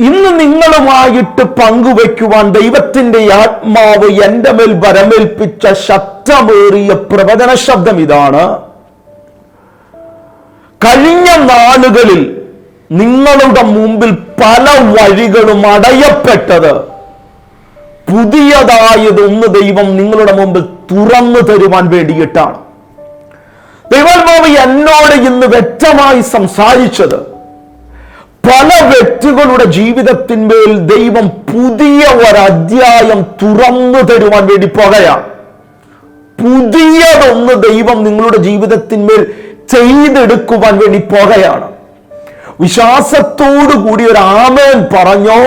ഇന്ന് നിങ്ങളുമായിട്ട് പങ്കുവയ്ക്കുവാൻ ദൈവത്തിന്റെ ആത്മാവ് എന്റെ മേൽ വരമേൽപ്പിച്ച ശക്തമേറിയ പ്രവചന ശബ്ദം ഇതാണ്. കഴിഞ്ഞ നാളുകളിൽ നിങ്ങളുടെ മുമ്പിൽ പല വഴികളും അടയപ്പെട്ടത്. പുതിയതായതൊന്ന് ദൈവം നിങ്ങളുടെ മുമ്പിൽ തുറന്നു തരുവാൻ വേണ്ടിയിട്ടാണ്. ദൈവാത്മാവ് എന്നോട് ഇന്ന് വ്യക്തമായി സംസാരിച്ചത്. പല വ്യക്തികളുടെ ജീവിതത്തിന്മേൽ ദൈവം പുതിയ ഒരധ്യായം തുറന്നു തരുവാൻ വേണ്ടി പോകുകയാണ് പുതിയതൊന്ന് ദൈവം നിങ്ങളുടെ ജീവിതത്തിന്മേൽ ചെയ്തെടുക്കുവാൻ വേണ്ടി പോകുകയാണ് വിശ്വാസത്തോടു കൂടി ഒരു ആമേൻ പറഞ്ഞോ?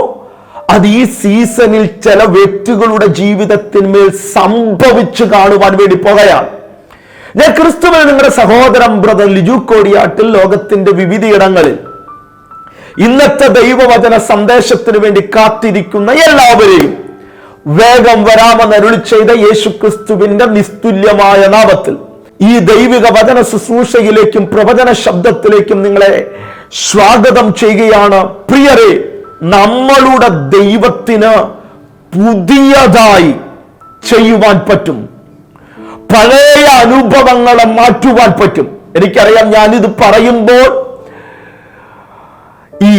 അത് ഈ സീസണിൽ ചില വ്യക്തികളുടെ ജീവിതത്തിന്മേൽ സംഭവിച്ചു കാണുവാൻ വേണ്ടി പോകുകയാണ് ഞാൻ ക്രിസ്തുവിന് നിങ്ങളുടെ സഹോദരൻ ബ്രദർ ലിജു കോടിയാട്ടിൽ ലോകത്തിന്റെ വിവിധയിടങ്ങളിൽ ഇന്നത്തെ ദൈവവചന സന്ദേശത്തിന് വേണ്ടി കാത്തിരിക്കുന്ന എല്ലാവരെയും വേഗം വരാമെന്ന് അരുളി ചെയ്ത യേശു ക്രിസ്തുവിന്റെ നിസ്തുല്യമായ നാമത്തിൽ ഈ ദൈവിക വചന ശുശ്രൂഷയിലേക്കും പ്രവചന ശബ്ദത്തിലേക്കും നിങ്ങളെ സ്വാഗതം ചെയ്യുകയാണ്. പ്രിയരെ നമ്മളുടെ ദൈവത്തിന് പുതിയതായി ചെയ്യുവാൻ പറ്റും. പഴയ അനുഭവങ്ങളെ മാറ്റുവാൻ പറ്റും. എനിക്കറിയാം ഞാനിത് പറയുമ്പോൾ ഈ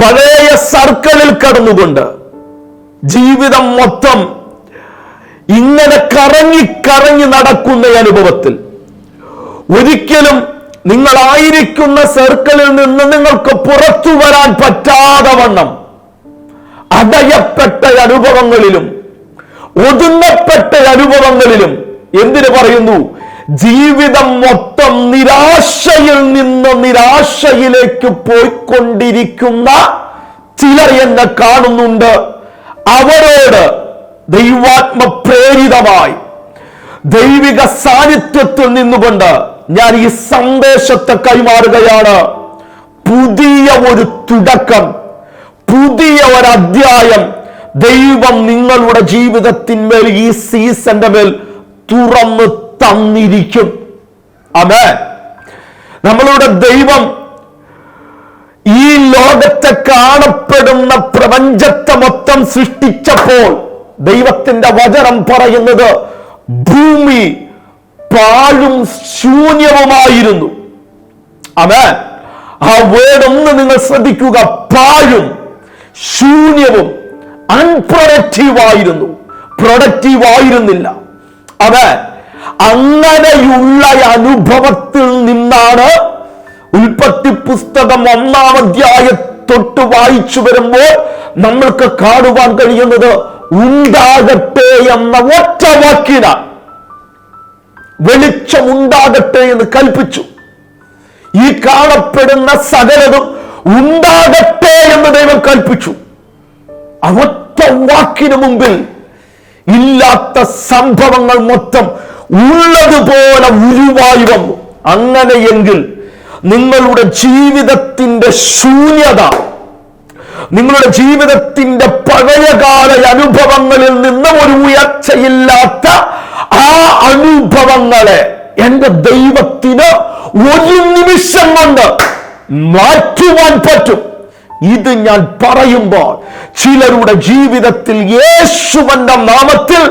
പഴയ സർക്കിളിൽ കടന്നുകൊണ്ട് ജീവിതം മൊത്തം ഇങ്ങനെ കറങ്ങി കറങ്ങി നടക്കുന്ന അനുഭവത്തിൽ ഒരിക്കലും നിങ്ങളായിരിക്കുന്ന സർക്കിളിൽ നിന്ന് നിങ്ങൾക്ക് പുറത്തു വരാൻ പറ്റാതെ വണ്ണം അടയപ്പെട്ട അനുഭവങ്ങളിലും ഒതുങ്ങപ്പെട്ട അനുഭവങ്ങളിലും എന്തിനു പറയുന്നു? ജീവിതം മൊത്തം നിരാശയിൽ നിന്ന് നിരാശയിലേക്ക് പോയിക്കൊണ്ടിരിക്കുന്ന ചിലർ എന്നെ കാണുന്നുണ്ട്. അവരോട് ദൈവാത്മ പ്രേരിതമായി ദൈവിക സാന്നിധ്യത്തിൽ നിന്നുകൊണ്ട് ഞാൻ ഈ സന്ദേശത്തെ കൈമാറുകയാണ്. പുതിയ ഒരു തുടക്കം പുതിയ ഒരു അധ്യായം ദൈവം നിങ്ങളുടെ ജീവിതത്തിന്മേൽ ഈ സീസന്റെ മേൽ തുറന്ന് തന്നിരിക്കും. അതെ നമ്മളുടെ ദൈവം ഈ ലോകത്തെ കാണപ്പെടുന്ന പ്രപഞ്ചത്തെ മൊത്തം സൃഷ്ടിച്ചപ്പോൾ ദൈവത്തിന്റെ വചനം പറയുന്നത് ഭൂമി പാഴും ശൂന്യവുമായിരുന്നു. അതെ ആ വേർഡ് ഒന്ന് നിങ്ങൾ ശ്രദ്ധിക്കുക. പാഴും ശൂന്യവും അൺപ്രൊഡക്റ്റീവ് ആയിരുന്നു. പ്രൊഡക്റ്റീവ് ആയിരുന്നില്ല. അതെ അങ്ങനെയുള്ള അനുഭവത്തിൽ നിന്നാണ് ഉൽപ്പത്തി പുസ്തകം ഒന്നാം അധ്യായ തൊട്ട് വായിച്ചു വരുമ്പോൾ നമ്മൾക്ക് കാണുവാൻ കഴിയുന്നത് ഉണ്ടാകട്ടെ എന്ന ഒറ്റ വാക്കിന വെളിച്ചം ഉണ്ടാകട്ടെ എന്ന് കൽപ്പിച്ചു. ഈ കാണപ്പെടുന്ന സകലതും ഉണ്ടാകട്ടെ എന്ന് ദൈവം കൽപ്പിച്ചു. ഒറ്റ വാക്കിനു മുമ്പിൽ ഇല്ലാത്ത സംഭവങ്ങൾ മൊത്തം ഉള്ളതുപോലെ ഉരുവായി വന്നു. അങ്ങനെയെങ്കിൽ നിങ്ങളുടെ ജീവിതത്തിന്റെ ശൂന്യത നിങ്ങളുടെ ജീവിതത്തിന്റെ പഴയകാല അനുഭവങ്ങളിൽ നിന്ന് ഒരു ഉയർച്ചയില്ലാത്ത ആ അനുഭവങ്ങളെ എന്റെ ദൈവത്തിന് ഒരു നിമിഷം കൊണ്ട് മാറ്റുവാൻ പറ്റും. ഇത് ഞാൻ പറയുമ്പോൾ ചിലരുടെ ജീവിതത്തിൽ യേശുവന്റെ നാമത്തിൽ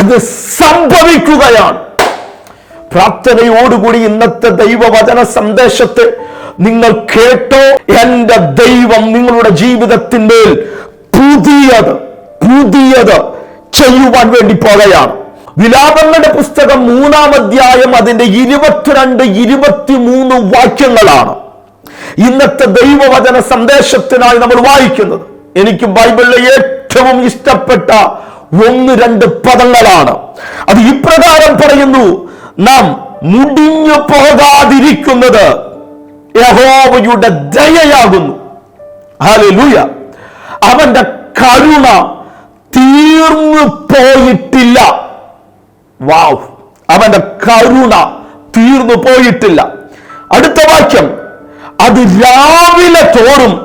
അത് സംഭവിക്കുകയാണ്. പ്രാർത്ഥനയോടുകൂടി ഇന്നത്തെ ദൈവവചന സന്ദേശത്തെ നിങ്ങൾ കേട്ടോ എന്റെ ദൈവം നിങ്ങളുടെ ജീവിതത്തിന്റെ പുതിയത് പുതിയത് ചെയ്യുവാൻ വേണ്ടി പോകുകയാണ് വിലാപങ്ങളുടെ പുസ്തകം മൂന്നാം അധ്യായം അതിന്റെ ഇരുപത്തിരണ്ട് ഇരുപത്തിമൂന്ന് വാക്യങ്ങളാണ് ഇന്നത്തെ ദൈവവചന സന്ദേശത്തിനായി നമ്മൾ വായിക്കുന്നത്. എനിക്ക് ബൈബിളിലെ ഏറ്റവും ഇഷ്ടപ്പെട്ട ഒന്ന് രണ്ട് പദങ്ങളാണ്. അത് ഇപ്രകാരം പറയുന്നു നാം മുടിഞ്ഞു പോകാതിരിക്കുന്നത് യഹോവയുടെ ദയയാകുന്നു. ഹല്ലേലൂയ. അവന്റെ കരുണ തീർന്നു പോയിട്ടില്ല. വാവ്. അവന്റെ കരുണ തീർന്നു പോയിട്ടില്ല. അടുത്ത വാക്യം. അത് രാവിലെ തോറും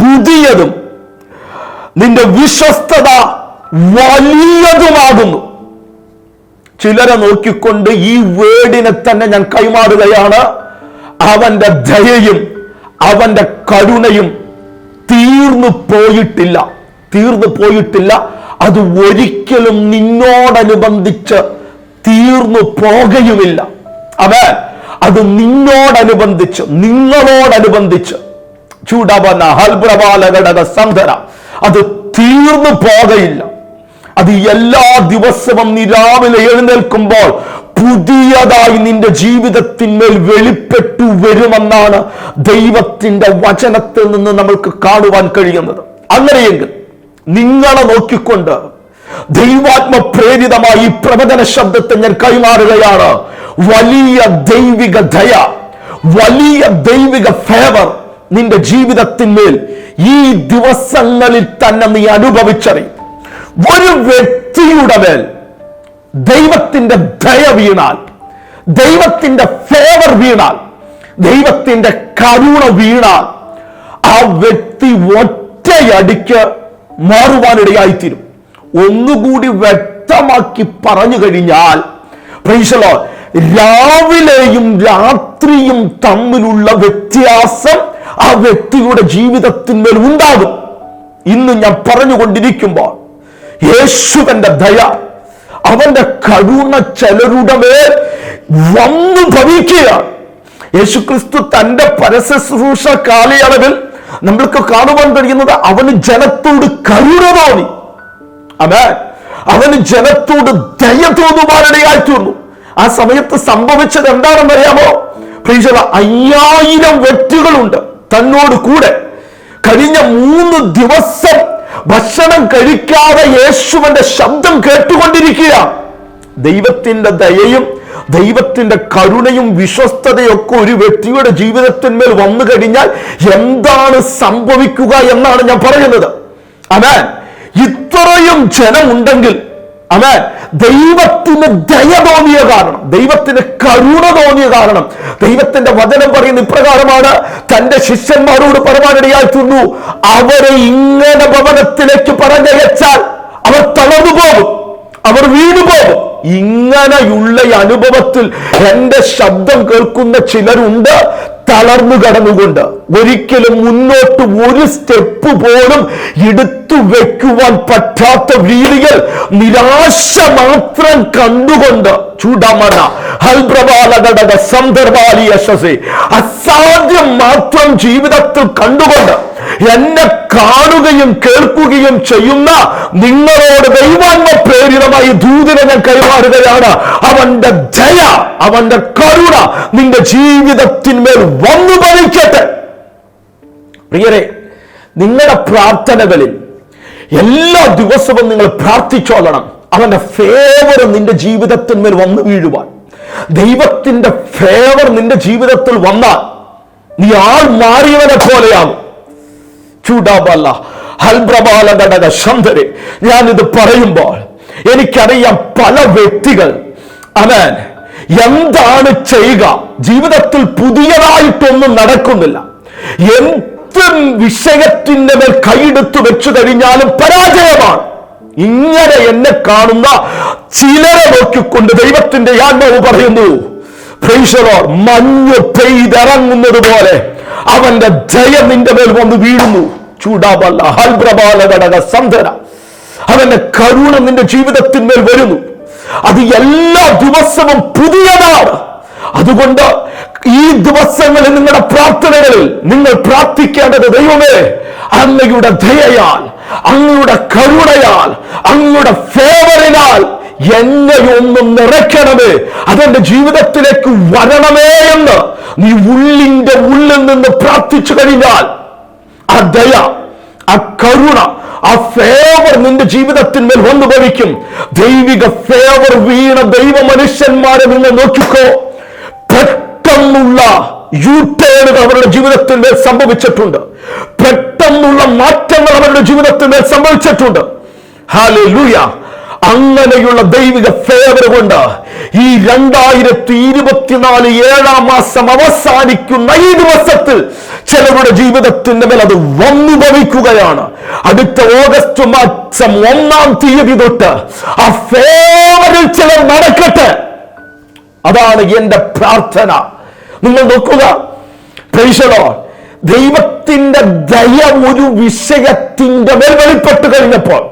പുതിയതും. നിന്റെ വിശ്വസ്തത വലിയതുമാകുന്നു. ചിലരെ നോക്കിക്കൊണ്ട് ഈ വേടിനെ തന്നെ ഞാൻ കൈമാറുകയാണ്. അവന്റെ ദയയും അവന്റെ കരുണയും തീർന്നു പോയിട്ടില്ല. തീർന്നു പോയിട്ടില്ല. അത് ഒരിക്കലും നിന്നോടനുബന്ധിച്ച് തീർന്നു പോകുകയുമില്ല. അവൻ അത് നിന്നോടനുബന്ധിച്ച് നിങ്ങളോടനുബന്ധിച്ച് ചൂടവന ഹൽബ്രബാലഘടക സന്ധന അത് തീർന്നു പോകയില്ല അത് എല്ലാ ദിവസവും നീ രാവിലെ എഴുന്നേൽക്കുമ്പോൾ പുതിയതായി നിന്റെ ജീവിതത്തിന്മേൽ വെളിപ്പെട്ടു വരുമെന്നാണ് ദൈവത്തിന്റെ വചനത്തിൽ നിന്ന് നമ്മൾക്ക് കാണുവാൻ കഴിയുന്നത്. അങ്ങനെയെങ്കിൽ നിങ്ങളെ നോക്കിക്കൊണ്ട് ദൈവാത്മ പ്രേരിതമായി പ്രവചന ശബ്ദത്തെ ഞാൻ കൈമാറുകയാണ്. വലിയ ദൈവിക ദയ വലിയ ദൈവിക ഫേവർ നിന്റെ ജീവിതത്തിന്മേൽ ഈ ദിവസങ്ങളിൽ തന്നെ നീ അനുഭവിച്ചറിയും. ഒരു വ്യക്തിയുടെ മേൽ ദൈവത്തിന്റെ ദയ വീണാൽ ദൈവത്തിന്റെ ഫേവർ വീണാൽ ദൈവത്തിന്റെ കരുണ വീണാൽ ആ വ്യക്തി ഒറ്റയടിക്ക് മാറുവാനിടയായിത്തീരും. ഒന്നുകൂടി വ്യക്തമാക്കി പറഞ്ഞു കഴിഞ്ഞാൽ പ്രീശലോ രാവിലെയും രാത്രിയും തമ്മിലുള്ള വ്യത്യാസം ആ വ്യക്തിയുടെ ജീവിതത്തിന്മേൽ ഉണ്ടാകും. ഇന്ന് ഞാൻ പറഞ്ഞുകൊണ്ടിരിക്കുമ്പോൾ യേശുവന്റെ ദയ അവന്റെ കരുണ ചിലരുടെ മേൽ വന്നു ഭവിക്കുകയാണ്. യേശുക്രിസ്തു തന്റെ പരശുശ്രൂഷ കാലയളവിൽ നമ്മൾക്ക് കാണുവാൻ കഴിയുന്നത് അവന് ജനത്തോട് കരുണ തോന്നി. അവൻ അവന് ജനത്തോട് ദയ തോന്നുവാനിടയായി തീർന്നു ആ സമയത്ത് സംഭവിച്ചത് എന്താണെന്ന് അറിയാമോ പ്രീശല അയ്യായിരം വ്യക്തികളുണ്ട് തന്നോട് കൂടെ. കഴിഞ്ഞ മൂന്ന് ദിവസം ഭക്ഷണം കഴിക്കാതെ യേശുവിന്റെ ശബ്ദം കേട്ടുകൊണ്ടിരിക്കുക. ദൈവത്തിന്റെ ദയയും ദൈവത്തിന്റെ കരുണയും വിശ്വസ്തതയൊക്കെ ഒരു വ്യക്തിയുടെ ജീവിതത്തിന്മേൽ വന്നു കഴിഞ്ഞാൽ എന്താണ് സംഭവിക്കുക എന്നാണ് ഞാൻ പറയുന്നത്. അതാ ഇത്രയും ജനമുണ്ടെങ്കിൽ അമേൻ ദൈവത്തിന് ദയ തോന്നിയ കാരണം ദൈവത്തിന് കരുണ തോന്നിയ കാരണം ദൈവത്തിന്റെ വചനം പറയുന്ന ഇപ്രകാരമാണ് തന്റെ ശിഷ്യന്മാരോട് പരമാനിടയായി തിന്നു. അവരെ ഇങ്ങനെ ഭവനത്തിലേക്ക് പറഞ്ഞയച്ചാൽ അവർ തളർന്നു പോകും അവർ വീണു പോകും. ഇങ്ങനെയുള്ള അനുഭവത്തിൽ എന്റെ ശബ്ദം കേൾക്കുന്ന ചിലരുണ്ട്. തളർന്നു കടന്നുകൊണ്ട് ഒരിക്കലും മുന്നോട്ട് ഒരു സ്റ്റെപ്പ് പോലും എടുത്തു വെക്കുവാൻ പറ്റാത്ത രീതിയിൽ നിരാശ മാത്രം കണ്ടുകൊണ്ട് ചൂടമന ഹൽപ്രബാലഘടക സന്ദർഭാലി യശസ് അസാധ്യം മാത്രം ജീവിതത്തിൽ കണ്ടുകൊണ്ട് എന്നെ കാണുകയും കേൾക്കുകയും ചെയ്യുന്ന നിങ്ങളോട് ദൈവാത്മ പ്രേരിതമായി ദൂതിനെ ഞാൻ കൈമാറുകയാണ്. അവന്റെ ജയ അവന്റെ കരുണ നിന്റെ ജീവിതത്തിന്മേൽ വന്നു ഭരിക്കട്ടെ പ്രിയരെ നിങ്ങളുടെ പ്രാർത്ഥനകളിൽ എല്ലാ ദിവസവും നിങ്ങൾ പ്രാർത്ഥിച്ചോളണം. അവന്റെ ഫേവർ നിന്റെ ജീവിതത്തിന്മേൽ വന്നു വീഴുവാൻ. ദൈവത്തിന്റെ ഫേവർ നിന്റെ ജീവിതത്തിൽ വന്നാൽ നീ ആൾ മാറിയവനെ പോലെയാകും. ചൂടാബല്ല ശന്തരെ ഇത് പറയുമ്പോൾ എനിക്കറിയാം പല വ്യക്തികൾ അവൻ എന്താണ് ചെയ്യുക? ജീവിതത്തിൽ പുതിയതായിട്ടൊന്നും നടക്കുന്നില്ല. എന്ത് വിഷയത്തിന്റെ മേൽ കൈയെടുത്തു വെച്ചു കഴിഞ്ഞാലും പരാജയമാണ്. ഇങ്ങനെ എന്നെ കാണുന്ന ചിലരെ നോക്കിക്കൊണ്ട് ദൈവത്തിന്റെ ആത്മാവ് പറയുന്നു മഞ്ഞ് പെയ്തിറങ്ങുന്നത് പോലെ അവന്റെ ജയം നിന്റെ മേൽ വന്ന് വീഴുന്നു. ചൂടാബല്ല ഹൽബ്രബാല ഘടക സന്ധന അവന്റെ കരുണ നിന്റെ ജീവിതത്തിന്മേൽ വരുന്നു. അത് എല്ലാ ദിവസവും പുതിയതാണ്. അതുകൊണ്ട് ഈ ദിവസങ്ങളിൽ നിങ്ങളുടെ പ്രാർത്ഥനകളിൽ നിങ്ങൾ പ്രാർത്ഥിക്കേണ്ടത് ദൈവമേ അങ്ങയുടെ ദയയാൽ അങ്ങയുടെ കരുണയാൽ അങ്ങയുടെ ഫേവറിനാൽ എന്നെ ഒന്നും നിറയ്ക്കണമേ? അതെന്റെ ജീവിതത്തിലേക്ക് വരണമേ എന്ന് നീ ഉള്ളിന്റെ ഉള്ളിൽ നിന്ന് പ്രാർത്ഥിച്ചു കഴിഞ്ഞാൽ ആ ദയ ആ കരുണ ആ ഫേവർ നിന്റെ ജീവിതത്തിന്മേൽ വന്നു ഭവിക്കും ദൈവിക ഫേവർ വീണ ദൈവ മനുഷ്യന്മാരെ നിങ്ങൾ നോക്കിക്കോ. പെട്ടെന്നുള്ള യൂട്ടേണുകൾ അവരുടെ ജീവിതത്തിന്മേൽ സംഭവിച്ചിട്ടുണ്ട്. പെട്ടെന്നുള്ള മാറ്റങ്ങൾ അവരുടെ ജീവിതത്തിന്മേൽ സംഭവിച്ചിട്ടുണ്ട്. ഹാലൂയ അങ്ങനെയുള്ള ദൈവിക ഫേവർ കൊണ്ട് ഈ രണ്ടായിരത്തി ഇരുപത്തിനാല് ഏഴാം മാസം അവസാനിക്കുന്ന ഈ ദിവസത്തിൽ ചിലരുടെ ജീവിതത്തിന്റെ മേൽ അത് വന്നു ഭവിക്കുകയാണ് അടുത്ത ഓഗസ്റ്റ് മാസം ഒന്നാം തീയതി തൊട്ട് ആ ഫേവറിൽ ചിലർ നടക്കട്ടെ. അതാണ് എന്റെ പ്രാർത്ഥന. നിങ്ങൾ നോക്കുക. പ്രൈസലോ ദൈവത്തിന്റെ ദയ ഒരു വിഷയത്തിന്റെ മേൽ വെളിപ്പെട്ട് കഴിഞ്ഞപ്പോൾ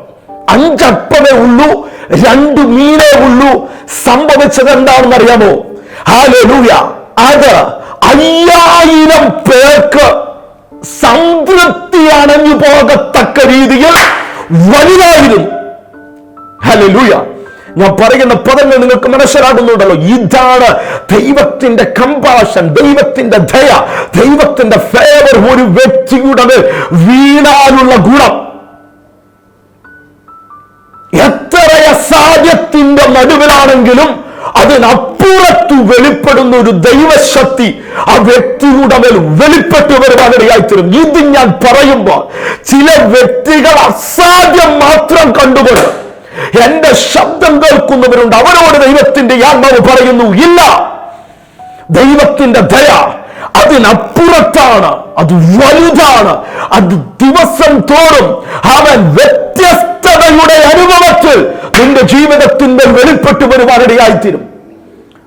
അഞ്ചപ്പമേ ഉള്ളൂ രണ്ട് മീനേ ഉള്ളൂ. സംഭവിച്ചത് എന്താണെന്ന് അറിയാമോ? ഹാലൂയ അത് അയ്യായിരം പേർക്ക് സംതൃപ്തി അണഞ്ഞു പോകത്തക്ക രീതിയിൽ വലുതായിരുന്നു. ഹലൂയ ഞാൻ പറയുന്ന പദങ്ങൾ നിങ്ങൾക്ക് മനസ്സിലാകുന്നുണ്ടല്ലോ. ഇതാണ് ദൈവത്തിന്റെ കമ്പാഷൻ ദൈവത്തിന്റെ ദയ ദൈവത്തിന്റെ ഫേവർ ഒരു വ്യക്തിയുടെ വീണാലുള്ള ഗുണം. എത്ര അസാധ്യത്തിന്റെ നടുവിലാണെങ്കിലും അതിനപ്പുറത്തു വെളിപ്പെടുന്ന ഒരു ദൈവശക്തി ആ വ്യക്തിയുടെ മേൽ വെളിപ്പെട്ടു വരുവാനിടയായിത്തീരും. ഇത് ഞാൻ പറയുമ്പോൾ ചില വ്യക്തികൾ അസാധ്യം മാത്രം കണ്ടുകൊണ്ട് എന്റെ ശബ്ദം കേൾക്കുന്നവരുണ്ട്. അവരോട് ദൈവത്തിന്റെ ആത്മാവ് പറയുന്നു ഇല്ല ദൈവത്തിന്റെ ദയ അതിനപ്പുറത്താണ് അത് വലുതാണ് അത് ദിവസം തോറും അവൻ വ്യത്യസ്തതയുടെ അനുഭവത്തിൽ നിന്റെ ജീവിതത്തിന്റെ വെളിപ്പെട്ടു വരുവാനിടയായിത്തീരും.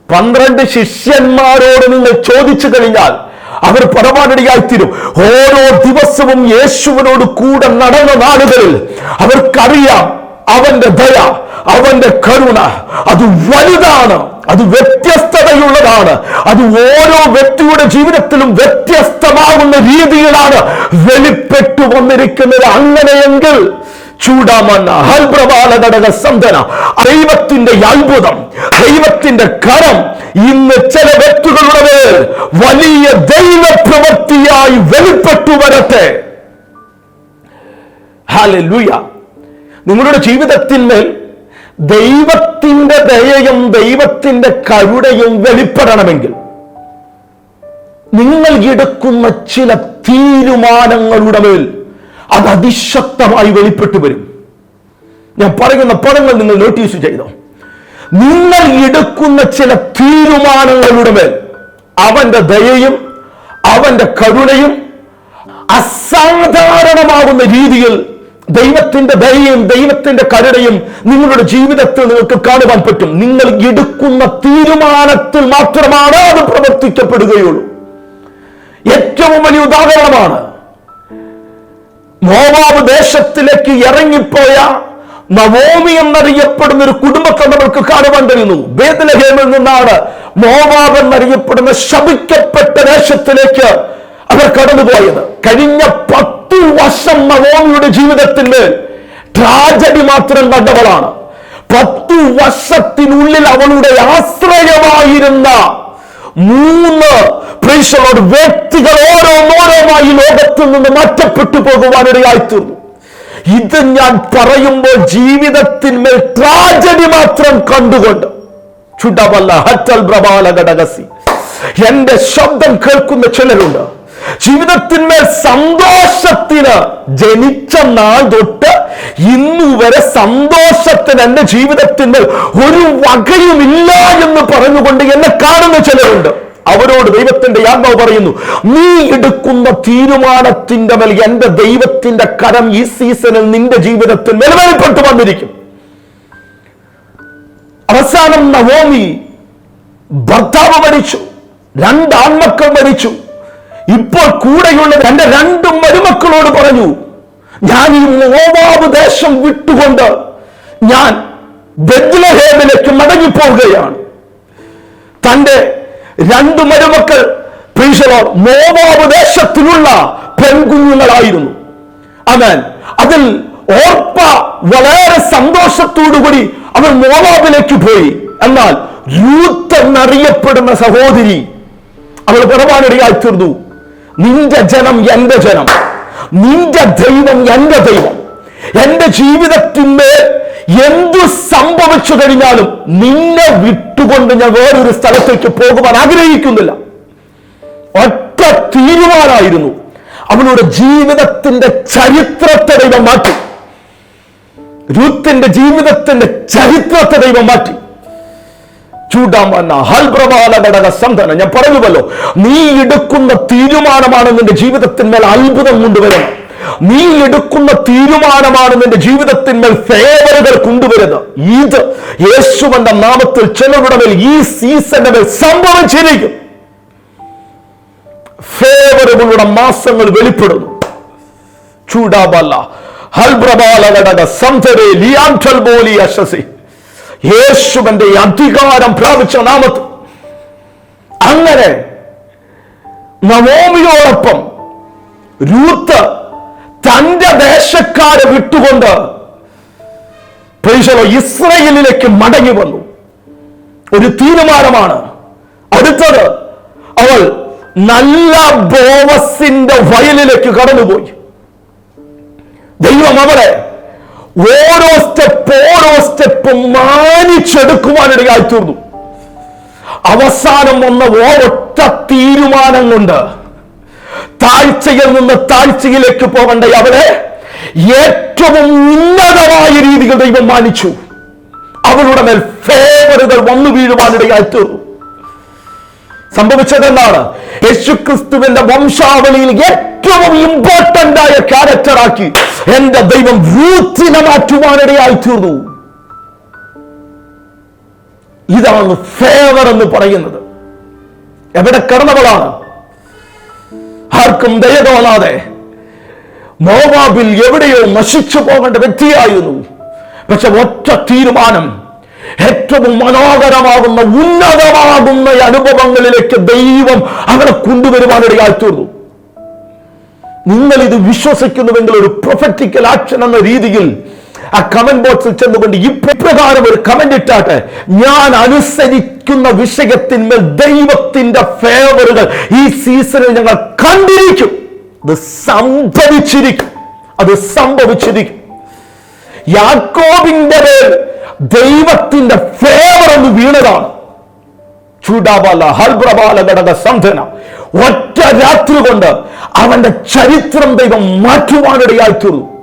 പന്ത്രണ്ട് ശിഷ്യന്മാരോട് നിങ്ങൾ ചോദിച്ചു കഴിഞ്ഞാൽ അവർ പരമാനടിയായിത്തീരും ഓരോ ദിവസവും യേശുവിനോട് കൂടെ നടന്ന നാളുകളിൽ അവർക്കറിയാം അവന്റെ ദയ അവന്റെ കരുണ അത് വലുതാണ് അത് വ്യത്യസ്തതയുള്ളതാണ് അത് ഓരോ വ്യക്തിയുടെ ജീവിതത്തിലും വ്യത്യസ്തമാകുന്ന രീതിയിലാണ് വെളിപ്പെട്ടു വന്നിരിക്കുന്നത്. അങ്ങനെയെങ്കിൽ ചൂടാമന്ന ഹൽപ്രവാല ഘടക സന്ധന ദൈവത്തിന്റെ അത്ഭുതം ദൈവത്തിന്റെ കരം ഇന്ന് ചില വ്യക്തികളുടെ മേൽ വലിയ ദൈവ പ്രവൃത്തിയായി വെളിപ്പെട്ടു വരട്ടെ. ഹാലൂയ നിങ്ങളുടെ ജീവിതത്തിന്മേൽ ദൈവത്തിന്റെ ദയയും ദൈവത്തിന്റെ കരുണയും വെളിപ്പെടണമെങ്കിൽ നിങ്ങൾ എടുക്കുന്ന ചില തീരുമാനങ്ങളുടെ മേൽ അത് അതിശക്തമായി വെളിപ്പെട്ടു വരും. ഞാൻ പറയുന്ന പദങ്ങൾ നിങ്ങൾ നോട്ടീസ് ചെയ്തോ? നിങ്ങൾ എടുക്കുന്ന ചില തീരുമാനങ്ങളുടെ മേൽ അവന്റെ ദയയും അവന്റെ കരുണയും അസാധാരണമാകുന്ന രീതിയിൽ ദൈവത്തിന്റെ ദയയും ദൈവത്തിന്റെ കരുണയും നിങ്ങളുടെ ജീവിതത്തിൽ നിങ്ങൾക്ക് കാണുവാൻ പറ്റും. നിങ്ങൾ എടുക്കുന്ന തീരുമാനത്തിൽ മാത്രമാണ് അത് പ്രവർത്തിക്കപ്പെടുകയുള്ളൂ. ഏറ്റവും വലിയ ഉദാഹരണമാണ് മോവാബ് ദേശത്തിലേക്ക് ഇറങ്ങിപ്പോയ നവോമി എന്നറിയപ്പെടുന്ന ഒരു കുടുംബത്തെ നമ്മൾക്ക് കാണുവാൻ കഴിയുന്നു. ബേദലഹേമിൽ നിന്നാണ് മോവാബ് എന്നറിയപ്പെടുന്ന ശപിക്കപ്പെട്ട ദേശത്തിലേക്ക് അവർ കടന്നുപോയത്. കഴിഞ്ഞ പത്തു വർഷം നവോമിയുടെ ജീവിതത്തിൽ ട്രാജഡി മാത്രം കണ്ടവളാണ്. പത്തു വർഷത്തിനുള്ളിൽ അവളുടെ ആശ്രയമായിരുന്ന മൂന്ന് പ്രീശലോട് വ്യക്തികൾ ഓരോന്നോരോമായി ലോകത്തിൽ നിന്ന് മാറ്റപ്പെട്ടു പോകുവാനിടയായി തീർന്നു. ഇത് ഞാൻ പറയുമ്പോൾ ജീവിതത്തിന്മേൽ ട്രാജഡി മാത്രം കണ്ടുകൊണ്ട്. ചുടമല്ല ഹറ്റൽ പ്രബാല ഘടകസി എന്റെ ശബ്ദം കേൾക്കുന്ന ചിലരുണ്ട്. ജീവിതത്തിന്മേൽ സന്തോഷത്തിന് ജനിച്ച നാൾ തൊട്ട് ഇന്നു വരെ സന്തോഷത്തിന് എന്റെ ജീവിതത്തിന്മേൽ ഒരു വകയുമില്ല എന്ന് പറഞ്ഞുകൊണ്ട് എന്നെ കാണുന്ന ചിലരുണ്ട്. അവരോട് ദൈവത്തിന്റെ ആത്മാവ് പറയുന്നു നീ എടുക്കുന്ന തീരുമാനത്തിന്റെ മേൽ എന്റെ ദൈവത്തിന്റെ കരം ഈ സീസണിൽ നിന്റെ ജീവിതത്തിൽ നിലനിൽപ്പെട്ടു വന്നിരിക്കും. അവസാനം നവോമി ഭർത്താവ് മരിച്ചു രണ്ട് ആൺമക്കൾ മരിച്ചു. ഇപ്പോൾ കൂടെയുള്ള എന്റെ രണ്ട് മരുമക്കളോട് പറഞ്ഞു ഞാൻ ഈ മോവാബ് ദേശം വിട്ടുകൊണ്ട് ഞാൻ ബദ്ലഹേമിലേക്ക് മടങ്ങിപ്പോവുകയാണ്. തന്റെ രണ്ട് മരുമക്കൾ പ്രീശലോ മോവാബ് ദേശത്തിലുള്ള പെൺകുഞ്ഞുങ്ങളായിരുന്നു. അവൻ അതിൽ ഓർപ്പ വളരെ സന്തോഷത്തോടുകൂടി അവൻ മോവാബിലേക്ക് പോയി. എന്നാൽ യൂത്ത് എന്നറിയപ്പെടുന്ന സഹോദരി അവൾ പുറപാടിയായി തീർന്നു. നിന്റെ ജനം എന്റെ ജനം. നിന്റെ ദൈവം എന്റെ ദൈവം. എന്റെ ജീവിതത്തിന്റെ എന്തു സംഭവിച്ചു കഴിഞ്ഞാലും നിന്നെ വിട്ടുകൊണ്ട് ഞാൻ വേറൊരു സ്ഥലത്തേക്ക് പോകുവാൻ ആഗ്രഹിക്കുന്നില്ല. ഒറ്റ തീരുമാനമായിരുന്നു. അവളുടെ ജീവിതത്തിന്റെ ചരിത്രത്തെ ദൈവം മാറ്റി. രൂത്തിന്റെ ജീവിതത്തിന്റെ ചരിത്രത്തെ ദൈവം മാറ്റി. ഞാൻ പറഞ്ഞുവല്ലോ നീ എടുക്കുന്ന തീരുമാനമാണ് നിന്റെ ജീവിതത്തിന്മേൽ അത്ഭുതം കൊണ്ടുവരുന്നത്. നീ എടുക്കുന്ന തീരുമാനമാണ് നിന്റെ ജീവിതത്തിന്മേൽ ഫേവറുകൾ കൊണ്ടുവരുന്നത്. ഇത് യേശുവന്റെ നാമത്തിൽ ചിലരുടെ മേൽ ഈ സീസന്റെ മേൽ സംഭവിച്ചിരിക്കും ഫേവറുകളുടെ മാസങ്ങൾ വെളിപ്പെടുന്നു. ചൂടാബല്ല യേശുവന്റെ അധികാരം പ്രാപിച്ച നാമത്ത് അങ്ങനെ നവോമിയോടൊപ്പം രൂത്ത് തന്റെ ദേശക്കാരെ വിട്ടുകൊണ്ട് പ്രൈസലോ ഇസ്രയേലിലേക്ക് മടങ്ങി വന്നു. ഒരു തീരുമാനമാണ്. അടുത്തത് അവൾ നല്ല ബോവസിന്റെ വയലിലേക്ക് കടന്നുപോയി. ദൈവം അവളെ ഓരോ സ്റ്റെപ്പ് ഓരോ സ്റ്റെപ്പ് മാനിച്ചെടുക്കുവാനിടയായി തീർന്നു. അവസാനം വന്ന ഒരൊറ്റ തീരുമാനം കൊണ്ട് താഴ്ചയിൽ നിന്ന് താഴ്ചയിലേക്ക് പോകേണ്ട അവളെ ഏറ്റവും ഉന്നതമായ രീതികൾ ദൈവം മാനിച്ചു. അവളുടെ മേൽ ഫേവറുകൾ വന്നു വീഴുവാനിടയായി തീർന്നു സംഭവിച്ചത് എന്നാണ് യേശുക്രിസ്തുവിന്റെ വംശാവലിയിൽ ഏറ്റവും ഇമ്പോർട്ടന്റ് ആയ ക്യാരക്ടറാക്കി എന്റെ ദൈവം വീട്ടിനെ മാറ്റുവാനിടയായി തീർന്നു ഇതാണ് ഫേവർ എന്ന് പറയുന്നത്. എവിടെ കിടന്നവളാണ്? ആർക്കും ദയ തോന്നാതെ മോവാബിൽ എവിടെയോ നശിച്ചു പോകേണ്ട വ്യക്തിയായിരുന്നു. പക്ഷെ ഒറ്റ തീരുമാനം ഏറ്റവും മനോഹരമാകുന്ന ഉന്നതമാകുന്ന അനുഭവങ്ങളിലേക്ക് ദൈവം അവരെ കൊണ്ടുവരുവാനിടയായി തീർന്നു നിങ്ങൾ ഇത് വിശ്വസിക്കുന്നുവെങ്കിൽ ഒരു പ്രൊഫറ്റിക്കൽ ആക്ഷൻ എന്ന രീതിയിൽ ആ കമന്റ് ബോക്സിൽ ചെന്നുകൊണ്ട് ഇപ്രകാരം ഒരു കമന്റ് ഇട്ടാട്ടെ. ഞാൻ അനുസരിക്കുന്ന വിഷയത്തിന്മേൽ ദൈവത്തിന്റെ ഫേവറുകൾ ഈ സീസണിൽ ഞങ്ങൾ കണ്ടിരിക്കും. അത് സംഭവിച്ചിരിക്കും. അത് സംഭവിച്ചിരിക്കും. യാക്കോബിന്റെ മേൽ ദൈവത്തിന്റെ ഫേവർ എന്ന് വീണതാണ്. ചൂടാബാല ഹൽബ്രബാല ഘടക സന്ധന ഒറ്റ രാത്രി കൊണ്ട് അവന്റെ ചരിത്രം ദൈവം മാറ്റുവാനിടയായി തീർന്നു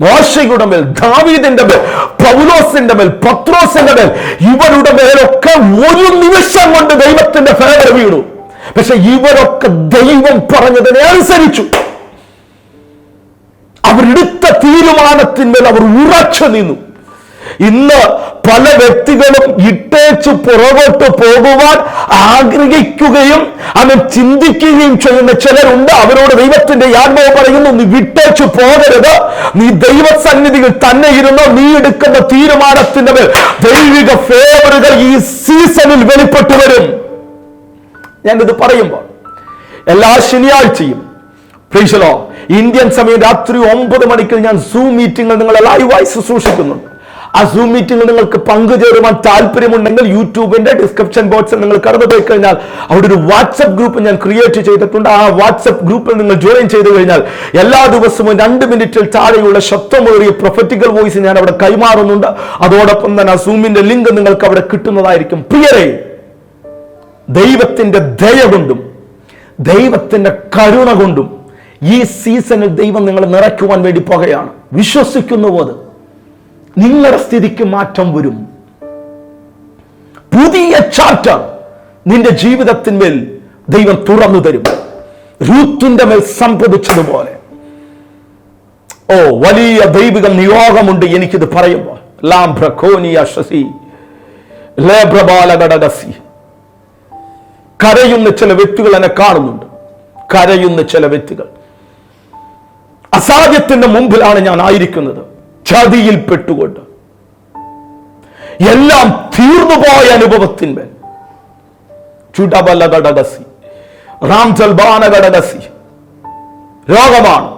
മോശയുടെ മേൽ ദാവീദിന്റെ മേൽ പൗലോസിന്റെ മേൽ പത്രോസിന്റെ മേൽ ഇവരുടെ മേലൊക്കെ ഒരു നിമിഷം കൊണ്ട് ദൈവത്തിന്റെ ഫേവർ വീണു. പക്ഷെ ഇവരൊക്കെ ദൈവം പറഞ്ഞതിനെ അനുസരിച്ചു. അവരെടുത്ത തീരുമാനത്തിന്മേൽ അവർ ഉറച്ചു നിന്നു. ഇന്ന് പല വ്യക്തികളും ഇട്ടേച്ചു പുറകോട്ട് പോകുവാൻ ആഗ്രഹിക്കുകയും അവൻ ചിന്തിക്കുകയും ചെയ്യുന്ന ചിലരുണ്ട്. അവരോട് ദൈവത്തിന്റെ യാത്ര പറയുന്നു നീ വിട്ടേച്ചു പോകരുത്. നീ ദൈവസന്നിധിയിൽ തന്നെ ഇരുന്ന് നീ എടുക്കുന്ന തീരുമാനത്തിന്റെ മേൽ ദൈവിക ഫേവറുകൾ ഈ സീസണിൽ വെളിപ്പെട്ടു വരും. ഞാനിത് പറയുമ്പോൾ എല്ലാ ശനിയാഴ്ചയും പ്രീശലോ ഇന്ത്യൻ സമയം രാത്രി ഒമ്പത് മണിക്ക് ഞാൻ സൂം മീറ്റിംഗിൽ നിങ്ങളെ ലൈവായി ശുശ്രൂഷിക്കുന്നുണ്ട് ആ സൂം മീറ്റിംഗിൽ നിങ്ങൾക്ക് പങ്കുചേരുവാൻ താല്പര്യമുണ്ടെങ്കിൽ യൂട്യൂബിന്റെ ഡിസ്ക്രിപ്ഷൻ ബോക്സിൽ നിങ്ങൾ കടന്നു പോയി കഴിഞ്ഞാൽ അവിടെ ഒരു വാട്സപ്പ് ഗ്രൂപ്പ് ഞാൻ ക്രിയേറ്റ് ചെയ്തിട്ടുണ്ട്. ആ വാട്സപ്പ് ഗ്രൂപ്പിൽ നിങ്ങൾ ജോയിൻ ചെയ്തു കഴിഞ്ഞാൽ എല്ലാ ദിവസവും രണ്ട് മിനിറ്റിൽ താഴെയുള്ള ശബ്ദമേറിയ പ്രൊഫറ്റിക്കൽ വോയിസ് ഞാൻ അവിടെ കൈമാറുന്നുണ്ട്. അതോടൊപ്പം തന്നെ ആ സൂമിന്റെ ലിങ്ക് നിങ്ങൾക്ക് അവിടെ കിട്ടുന്നതായിരിക്കും. പ്രിയരെ ദൈവത്തിന്റെ ദയ കൊണ്ടും ദൈവത്തിന്റെ കരുണ കൊണ്ടും ഈ സീസണിൽ ദൈവം നിങ്ങളെ നിറയ്ക്കുവാൻ വേണ്ടി പോകുകയാണ്. വിശ്വസിക്കുന്നു അത്? നിങ്ങളുടെ സ്ഥിതിക്ക് മാറ്റം വരും. പുതിയ ചാപ്റ്റർ നിന്റെ ജീവിതത്തിന്മേൽ ദൈവം തുറന്നു തരും. രൂത്തിന്റെ മേൽ സംഭവിച്ചതുപോലെ. ഓ വലിയ ദൈവിക നിയോഗമുണ്ട് എനിക്കിത് പറയുമ്പോൾ. ലാംഭ്രഖോനിയ ശശി ലേബ്രബാലഘടകസി കരയുന്ന ചില വ്യക്തികൾ എന്നെ കാണുന്നുണ്ട്. കരയുന്ന ചില വ്യക്തികൾ. അസാധ്യത്തിന്റെ മുമ്പിലാണ് ഞാൻ ആയിരിക്കുന്നത്. ചതിയിൽ പെട്ടുകൊണ്ട് എല്ലാം തീർന്നുപോയ അനുഭവത്തിന്മേൽ ചുടബല ഘടകസി റാംജൽബാന ഘടകസി രോഗമാണ്.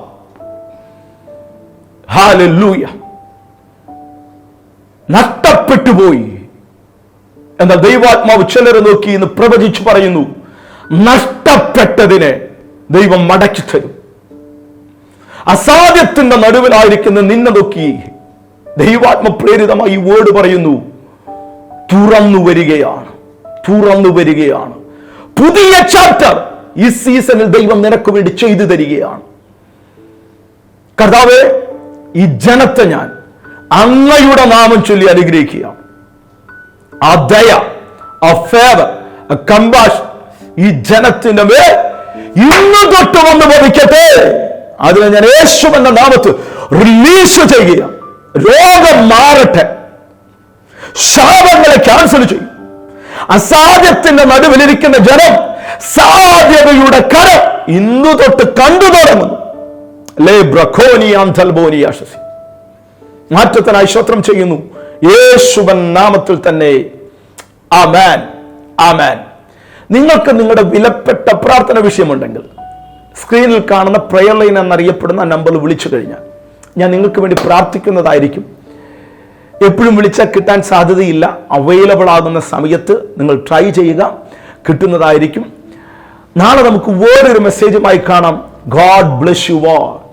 ഹാലൂയ നഷ്ടപ്പെട്ടു പോയി എന്നാൽ ദൈവാത്മാവ് ചിലരെ നോക്കി ഇന്ന് പ്രവചിച്ചു പറയുന്നു നഷ്ടപ്പെട്ടതിനെ ദൈവം മടക്കി തരും അസാധ്യത്തിന്റെ നടുവിലായിരിക്കുന്ന നിന്നെ നോക്കി ദൈവാത്മ പ്രേരിതമായി ഈ വേർഡ് പറയുന്നു. തുറന്നു വരികയാണ്. തുറന്നു വരികയാണ്. പുതിയ ചാപ്റ്റർ ഈ സീസണിൽ ദൈവം നിനക്ക് വേണ്ടി ചെയ്തു തരികയാണ്. കർത്താവെ ഈ ജനത്തെ ഞാൻ അങ്ങയുടെ നാമം ചൊല്ലി അനുഗ്രഹിക്കുക. ആ ദയ ആ ഫേവർ ആ കമ്പാഷൻ ഈ ജനത്തിന്റെ മേൽ ഇന്ന് തൊട്ട് വന്ന് ഭവിക്കട്ടെ അതിനെ ഞാൻ യേശു എന്ന നാമത്ത് റിലീസ് ചെയ്യുക. രോഗം മാറട്ടെ. ശാപങ്ങളെ ക്യാൻസൽ ചെയ്യും. അസാധ്യത്തിന്റെ നടുവിലിരിക്കുന്ന ജനം സാധ്യതയുടെ കരം ഇന്നു തൊട്ട് കണ്ടു തുടങ്ങുന്നു ലേ മാറ്റത്തിനായി ശ്രോത്രം ചെയ്യുന്നു. യേശുവൻ നാമത്തിൽ തന്നെ. ആമാൻ. ആമാൻ. നിങ്ങൾക്ക് നിങ്ങളുടെ വിലപ്പെട്ട പ്രാർത്ഥന വിഷയമുണ്ടെങ്കിൽ സ്ക്രീനിൽ കാണുന്ന പ്രയർ ലൈൻ എന്നറിയപ്പെടുന്ന നമ്പർ വിളിച്ചു കഴിഞ്ഞാൽ ഞാൻ നിങ്ങൾക്ക് വേണ്ടി പ്രാർത്ഥിക്കുന്നതായിരിക്കും. എപ്പോഴും വിളിച്ചാൽ കിട്ടാൻ സാധ്യതയില്ല അവൈലബിൾ ആകുന്ന സമയത്ത് നിങ്ങൾ ട്രൈ ചെയ്യുക കിട്ടുന്നതായിരിക്കും. നാളെ നമുക്ക് വേറൊരു മെസ്സേജുമായി കാണാം. God bless you all.